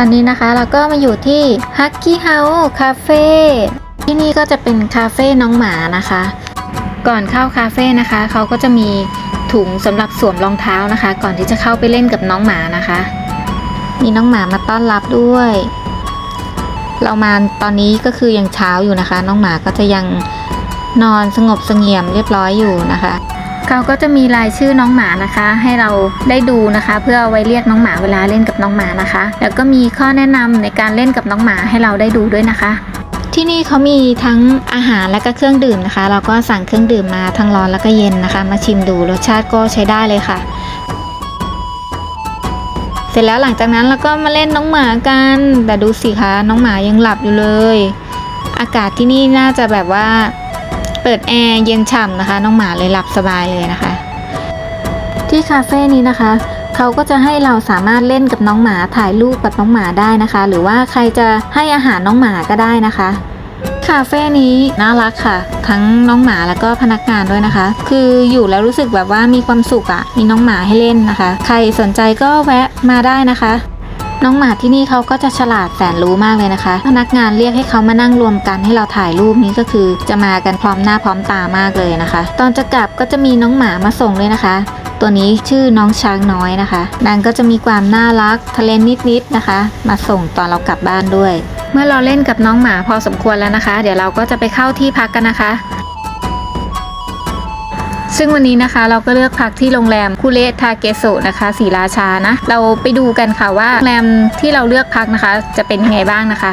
ตอนนี้นะคะเราก็มาอยู่ที่ Huggy House Cafe ที่นี่ก็จะเป็นคาเฟ่น้องหมานะคะ ก่อนเข้าคาเฟ่นะคะเขาก็จะมีถุงสำหรับสวมรองเท้านะคะ ก่อนที่จะเข้าไปเล่นกับน้องหมานะคะ มีน้องหมามาต้อนรับด้วย เรามาตอนนี้ก็คือยังเช้าอยู่นะคะ น้องหมาก็จะยังนอนสงบเสงี่ยมเรียบร้อยอยู่นะคะ เขาก็จะมีรายชื่อน้องหมานะคะ ให้เราได้ดูนะคะ เพื่อเอาไว้เรียกน้องหมาเวลาเล่นกับน้องหมานะคะ แล้วก็มีข้อแนะนำในการเล่นกับน้องหมาให้เราได้ดูด้วยนะคะ ที่นี่เขามีทั้งอาหารและก็เครื่องดื่มนะคะ เราก็สั่งเครื่องดื่มมาทั้งร้อนแล้วก็เย็นนะคะ มาชิมดูรสชาติก็ใช้ได้เลยค่ะ เสร็จแล้วหลังจากนั้นเราก็มาเล่นน้องหมากันแต่ดูสิคะน้องหมายังหลับอยู่เลย อากาศที่นี่น่าจะแบบว่า ปิดแอร์เย็นฉ่ำนะคะ น้องหมาเลยหลับสบายเลยนะคะ ที่คาเฟ่นี้นะคะเขาก็จะให้เราสามารถเล่นกับน้องหมาถ่ายรูปกับน้องหมาได้นะคะ หรือว่าใครจะให้อาหารน้องหมาก็ได้นะคะคาเฟ่นี้น่ารักค่ะ ทั้งน้องหมาแล้วก็พนักงานด้วยนะคะ คืออยู่แล้วรู้สึกแบบว่ามีความสุขอะ่ะมีน้องหมาให้เล่นนะคะ ใครสนใจก็แวะมาได้นะคะ น้องหมาที่นี่เขาก็จะฉลาดแสนรู้มากเลยนะคะ พนักงานเรียกให้เขามานั่งรวมกันให้เราถ่ายรูปนี้ก็คือ จะมากันพร้อมหน้าพร้อมตามากเลยนะคะ ตอนจะกลับก็จะมีน้องหมามาส่งด้วยนะคะตัวนี้ชื่อน้องช้างน้อยนะคะ นางก็จะมีความน่ารักทะเลนนิดๆนะคะ มาส่งตอนเรากลับบ้านด้วย เมื่อเราเล่นกับน้องหมาพอสมควรแล้วนะคะ เดี๋ยวเราก็จะไปเข้าที่พักกันนะคะ ซึ่งวันนี้นะคะเราก็เลือกพักที่โรงแรมคูเลทาเกโซนะคะสีราชานะ เราไปดูกันค่ะว่าโรงแรมที่เราเลือกพักนะคะ จะเป็นยังไงบ้างนะคะ